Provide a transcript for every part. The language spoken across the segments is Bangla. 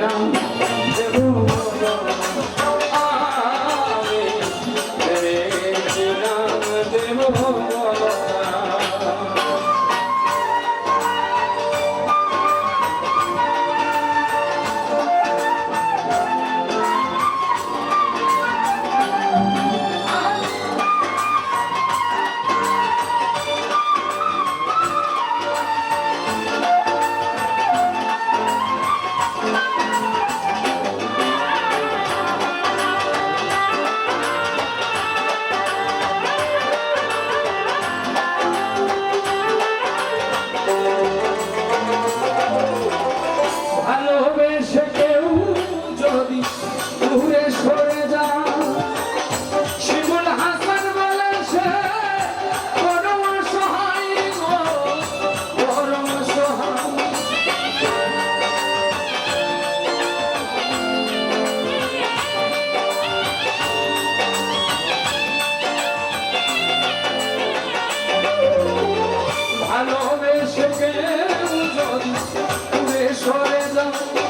নাম কেউ যদি দূরে সরে যায়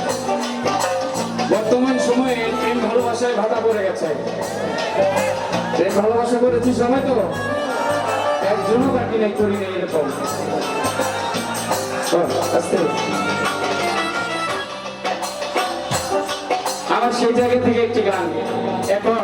বর্তমান সময়ে প্রেম ভালোবাসায় ভাটা পড়ে গেছে। প্রেম ভালোবাসা করেছি সময় তো? একজনও বাকি নেই করি নেই এরকম আমার সেই জায়গা থেকে একটি গান। এখন